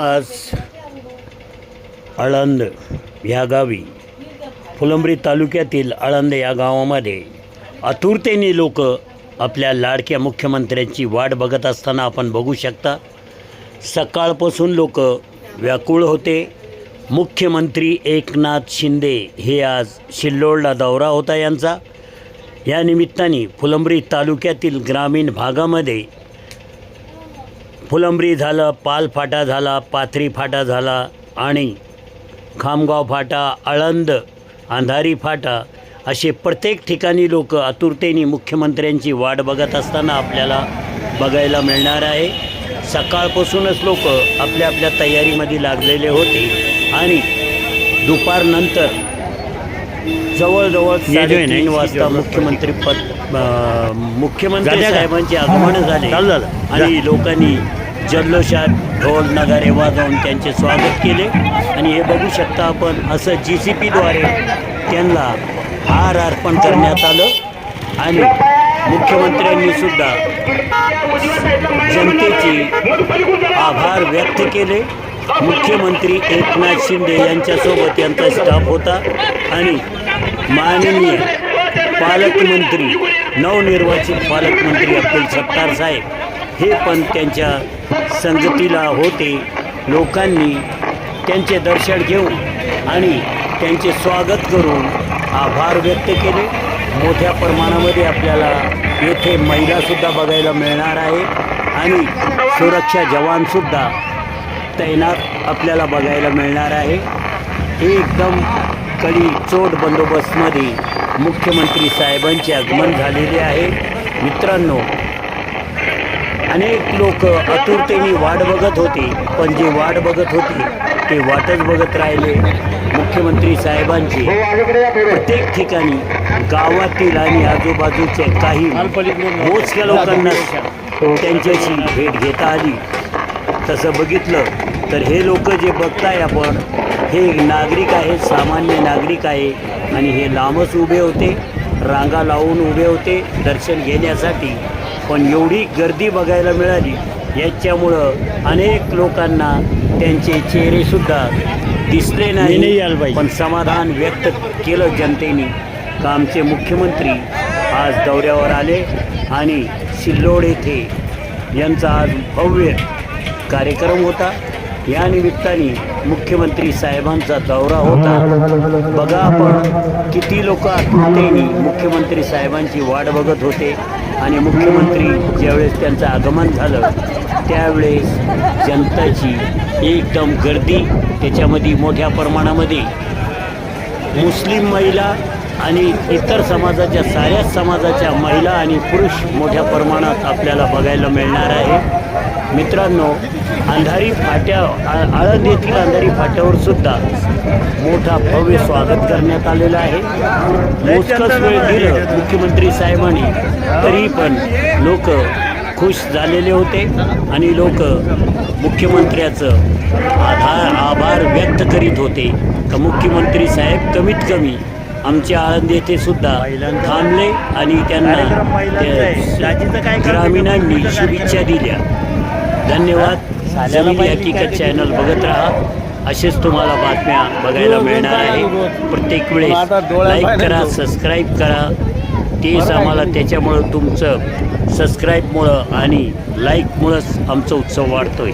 आज आळंद ह्या गावी फुलंब्री तालुक्यातील आळंद या गावामध्ये आतुरतेने लोक आपल्या लाडक्या मुख्यमंत्र्यांची वाट बघत असताना आपण बघू शकता सकाळपासून लोक व्याकुळ होते. मुख्यमंत्री एकनाथ शिंदे हे आज शिल्लोडला दौरा होता यांचा. या निमित्ताने फुलंब्री तालुक्यातील ग्रामीण भागामध्ये फुलंब्री झालं पाल फाटा झाला पाथरी फाटा झाला आणि खामगाव फाटा आळंद अंधारी फाटा असे प्रत्येक ठिकाणी लोक आतुरतेने मुख्यमंत्र्यांची वाट बघत असताना आपल्याला बघायला मिळणार आहे. सकाळपासूनच लोक आपल्या आपल्या तयारीमध्ये लागलेले होते आणि दुपारनंतर जवळजवळ साडेतीन वाजता मुख्यमंत्री पद मुख्यमंत्री साहेबांचे आगमन झाले आणि लोकांनी जल्लोषात ढोल नगारे वाजवून त्यांचे स्वागत केले. आणि हे बघू शकता आपण असं जी सी पीद्वारे त्यांना हार अर्पण करण्यात आलं. आणि मुख्यमंत्र्यांनी सुद्धा जनतेचे आभार व्यक्त केले. मुख्यमंत्री एकनाथ शिंदे यांच्यासोबत यांचा स्टाफ होता. आणि माननीय पालकमंत्री नवनिर्वाचित पालकमंत्री अब्दुल सत्तार साहेब हे पण त्यांच्या संगतीला होते. लोकांनी त्यांचे दर्शन घेऊन आणि त्यांचे स्वागत करून आभार व्यक्त केले. मोठ्या प्रमाणामध्ये आपल्याला येथे महिलासुद्धा बघायला मिळणार आहे आणि सुरक्षा जवानसुद्धा तैनात आपल्याला बघायला मिळणार आहे. हे एकदम कडी चोट बंदोबस्तमध्ये मुख्यमंत्री साहेबांचे आगमन झालेले आहे. मित्रांनो अनेक लोक आतुरतेने वाट बघत होते पण जे वाट बघत होते ते वाटच बघत राहिले. मुख्यमंत्री साहेबांचे प्रत्येक ठिकाणी गावातील आणि आजूबाजूच्या काही मोजक्या लोकांना त्यांच्याशी भेट घेता आली. तसं बघितलं तर हे लोक जे बघताय आपण हे नागरिक आहेत सामान्य नागरिक आहे. आणि हे लांबच उभे होते रांगा लावून उभे होते दर्शन घेण्यासाठी. पण एवढी गर्दी बघायला मिळाली. याच्यामुळं अनेक लोकांना त्यांचे चेहरेसुद्धा दिसले नाही पण समाधान व्यक्त केलं जनतेने. का आमचे मुख्यमंत्री आज दौऱ्यावर आले आणि सिल्लोड येथे यांचा आज भव्य कार्यक्रम होता. या निमित्ताने मुख्यमंत्री साहेबांचा दौरा होता. बघा आपण किती लोक आतुरतेने मुख्यमंत्री साहेबांची वाट बघत होते आणि मुख्यमंत्री ज्यावेळेस त्यांचं आगमन झालं त्यावेळेस जनताची एकदम गर्दी त्याच्यामध्ये मोठ्या प्रमाणामध्ये. मुस्लिम महिला आणि इतर समाजाच्या साऱ्याच समाजाच्या महिला आणि पुरुष मोठ्या प्रमाणात आपल्याला बघायला मिळणार आहे. मित्रांनो अंधारी फाट्या आळंद येथील अंधारी फाट्यावर सुद्धा मोठा भव्य स्वागत करण्यात आलेलं आहे. मोजकच वेळ दिलं मुख्यमंत्री साहेबांनी तरी पण लोक खुश झालेले होते आणि लोक मुख्यमंत्र्याचं आधार आभार व्यक्त करीत होते. का मुख्यमंत्री साहेब कमीत कमी आमच्या आळंद येथे सुद्धा थांबले आणि त्यांना त्या ग्रामीणांनी शुभेच्छा दिल्या. धन्यवाद. जमिनी हकीकत चॅनल बघत राहा. असेच तुम्हाला बातम्या बघायला मिळणार आहे. प्रत्येक वेळेस लाईक करा सबस्क्राईब करा. तेच आम्हाला त्याच्यामुळं तुमचं सबस्क्राईबमुळं आणि लाईकमुळंच आमचा उत्सव वाढतोय.